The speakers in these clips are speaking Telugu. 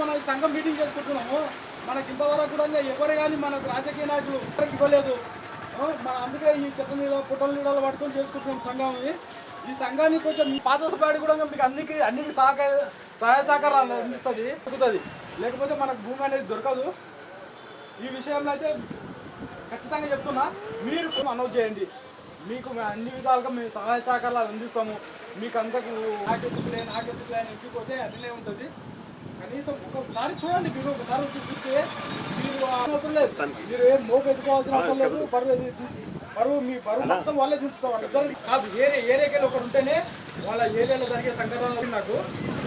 మన సంఘం మీటింగ్ చేసుకుంటున్నాము. మనకి ఇంతవరకు కూడా ఎవరు కానీ మనకు రాజకీయ నాయకులు ఇవ్వలేదు. మన అందుకే ఈ చెత్త నీళ్ళ పుట్టల నీడలు పట్టుకొని చేసుకుంటున్నాం సంఘం ఈ సంఘానికి కొంచెం పాతసపాడి కూడా మీకు అన్నికి అన్నికి సహకార సహాయ సహకారాలు అందిస్తుంది దొరుకుతుంది. లేకపోతే మనకు భూమి అనేది దొరకదు. ఈ విషయంలో అయితే ఖచ్చితంగా చెప్తున్నా మీరు అనౌన్స్ చేయండి. మీకు అన్ని విధాలుగా మేము సహాయ సహకారాలు అందిస్తాము. మీకు అంతకు నాకెత్తుకులే నాకెత్తుకులే అని ఎక్కిపోతే అట్లనే ఉంటుంది. ఒకసారి చూడండి మీరు ఒకసారి వచ్చి చూస్తే మీరు అవసరం లేదు. మీరు ఏం మోపు ఎత్తుకోవాల్సిన అవసరం లేదు. బరువు బరువు మీ బరువు మొత్తం వాళ్ళే దించుతాం వాళ్ళు ఇద్దరు కాదు వేరే ఏరియాకి ఒకరు ఉంటేనే వాళ్ళ ఏరియాలో జరిగే సంఘటనలు నాకు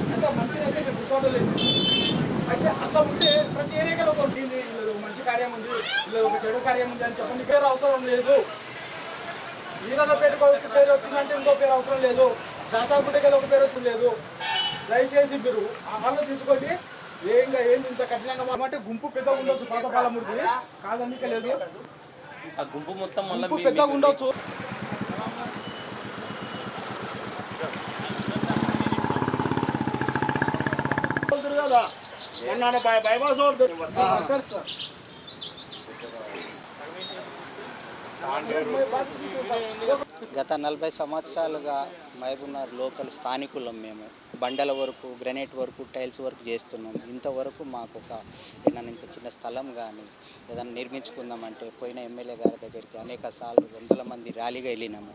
అంటే మంచిగా అయితే నేను గుర్తుండలేదు. అయితే అట్లా ఉంటే ప్రతి ఏరియాలో ఒక ఉంటుంది లేదు మంచి కార్యం ఉంది లేదు ఒక చెడు కార్యం ఉంది అని చెప్పండి పేరు అవసరం లేదు. ఈరన్న పేరుకు ఒక పేరు వచ్చిందంటే ఇంకో పేరు అవసరం లేదు. శాసనపుట్టకెళ్ళి ఒక పేరు వచ్చింది లేదు. దయచేసి మీరు ఆలోచించుకోండి ఏంగా ఏంది ఇంత కఠినంగా అంటే గుంపు పెద్దగా ఉండొచ్చు పాత పాలమూర్తి కాదనిక లేదు. ఆ గుంపు మొత్తం మళ్ళీ గుంపు పెద్దగా ఉండొచ్చు. కదా మొన్న బైపాస్ సార్ సార్ గత నలభై సంవత్సరాలుగా మహబూబ్నగర్ లోకల్ స్థానికులం మేము. బండల వరకు గ్రనైట్ వరకు టైల్స్ వరకు చేస్తున్నాం. ఇంతవరకు మాకు ఒక ఏదైనా ఇంత చిన్న స్థలం కానీ ఏదైనా నిర్మించుకుందామంటే పోయిన ఎమ్మెల్యే గారి దగ్గరికి అనేక సార్లు వందల మంది ర్యాలీగా వెళ్ళినాము.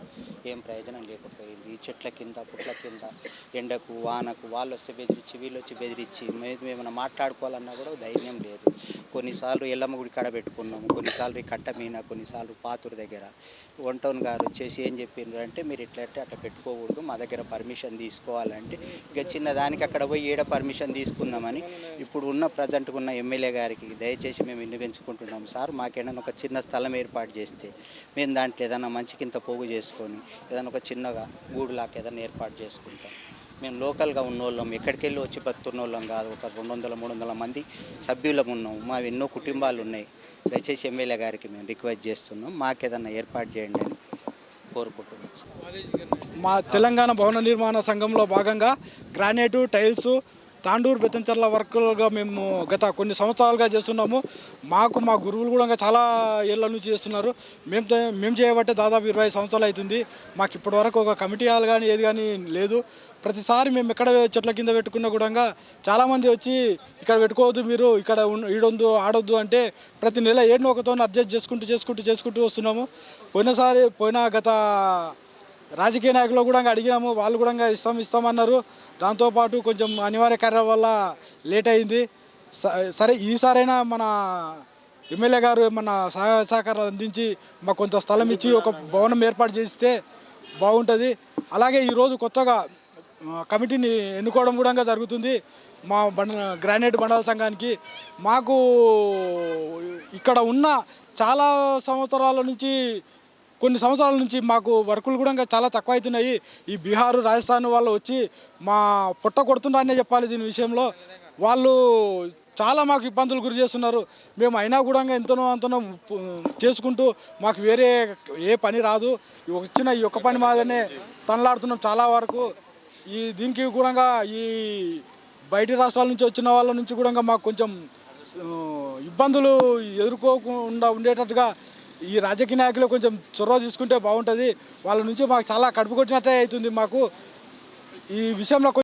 ఏం ప్రయోజనం లేకపోయింది. ఈ చెట్ల కింద పుట్ల కింద ఎండకు వానకు వాళ్ళు వస్తే బెదిరించి వీళ్ళు వచ్చి బెదిరించి మేము ఏమైనా మాట్లాడుకోవాలన్నా కూడా ధైర్యం లేదు. కొన్నిసార్లు ఎల్లమ్మ గుడి కాడ పెట్టుకున్నాము కొన్నిసార్లు ఈ కట్ట మీన కొన్నిసార్లు పాతూరు దగ్గర. వన్ టౌన్ గారు వచ్చేసి ఏం చెప్పిండ్రు అంటే మీరు ఇట్లా అట్లా పెట్టుకోకూడదు మా దగ్గర పర్మిషన్ తీసుకోవాలంటే ఇక చిన్న దానికి అక్కడ పోయి ఏడ పర్మిషన్ తీసుకుందామని ఇప్పుడు ఉన్న ప్రజెంట్గా ఉన్న ఎమ్మెల్యే గారికి దయచేసి మేము విన్నవించుకుంటున్నాం సార్ మాకేమైనా ఒక చిన్న స్థలం ఏర్పాటు చేస్తే మేము దాంట్లో ఏదైనా మంచి కింద పోగు చేసుకొని ఏదైనా ఒక చిన్నగా గూడులాగా ఏదైనా ఏర్పాటు చేసుకుంటాం. మేము లోకల్గా ఉన్నోళ్ళం ఎక్కడికి వెళ్ళి వచ్చి బతుకున్న వాళ్ళం కాదు. ఒక రెండు వందల మూడు వందల మంది సభ్యులం ఉన్నాం. మా ఎన్నో కుటుంబాలు ఉన్నాయి. దయచేసి ఎమ్మెల్యే గారికి మేము రిక్వెస్ట్ చేస్తున్నాం. మాకేదన్నా ఏర్పాటు చేయండి అని కోరుకుంటున్నాం. మా తెలంగాణ భవన నిర్మాణ సంఘంలో భాగంగా గ్రానైటు టైల్స్ తాండూరు బెత్తంచెర్ల వర్కులుగా మేము గత కొన్ని సంవత్సరాలుగా చేస్తున్నాము. మాకు మా గురువులు కూడా చాలా ఏళ్ళ నుంచి చేస్తున్నారు. మేము మేము చేయబట్టే దాదాపు ఇరవై సంవత్సరాలు అవుతుంది. మాకు ఇప్పటి వరకు ఒక కమిటీ హాల్ కానీ ఏది కానీ లేదు. ప్రతిసారి మేము ఎక్కడ చెట్ల కింద పెట్టుకున్నా కూడా చాలామంది వచ్చి ఇక్కడ పెట్టుకోవద్దు మీరు ఇక్కడ ఈడొద్దు ఆడొద్దు అంటే ప్రతి నెల ఏడు ఒకతో అడ్జస్ట్ చేసుకుంటూ చేసుకుంటూ చేసుకుంటూ వస్తున్నాము. పోయినసారి పోయిన గత రాజకీయ నాయకులు కూడా అడిగినాము వాళ్ళు కూడా ఇస్తాం ఇస్తామన్నారు దాంతోపాటు కొంచెం అనివార్య కార్యాల వల్ల లేట్ అయింది. స- సరే ఈసారైనా మన ఎమ్మెల్యే గారు మన సహాయ సహకారాలు అందించి మాకు కొంత స్థలం ఇచ్చి ఒక భవనం ఏర్పాటు చేస్తే బాగుంటుంది. అలాగే ఈరోజు కొత్తగా కమిటీని ఎన్నుకోవడం కూడా జరుగుతుంది. మా బండ గ్రానైట్ బండల సంఘానికి మాకు ఇక్కడ ఉన్న చాలా సంవత్సరాల నుంచి కొన్ని సంవత్సరాల నుంచి మాకు వర్కులు కూడా ఇంకా చాలా తక్కువ అవుతున్నాయి ఈ బీహారు రాజస్థాన్ వాళ్ళు వచ్చి మా పుట్ట కొడుతున్నారనే చెప్పాలి దీని విషయంలో. వాళ్ళు చాలా మాకు ఇబ్బందులు గురి చేస్తున్నారు. మేము అయినా కూడా ఎంతనో అంతనో చేసుకుంటూ మాకు వేరే ఏ పని రాదు. వచ్చిన ఈ ఒక్క పని మాదనే తనలాడుతున్నాం చాలా వరకు. ఈ దీనికి కూడా ఈ బయటి రాష్ట్రాల నుంచి వచ్చిన వాళ్ళ నుంచి కూడా మాకు కొంచెం ఇబ్బందులు ఎదుర్కోకుండా ఉండేటట్టుగా ఈ రాజకీయ నాయకులు కొంచెం చొరవ తీసుకుంటే బాగుంటుంది. వాళ్ళ నుంచి మాకు చాలా కడుపు కొట్టినట్టే అవుతుంది మాకు. ఈ విషయంలో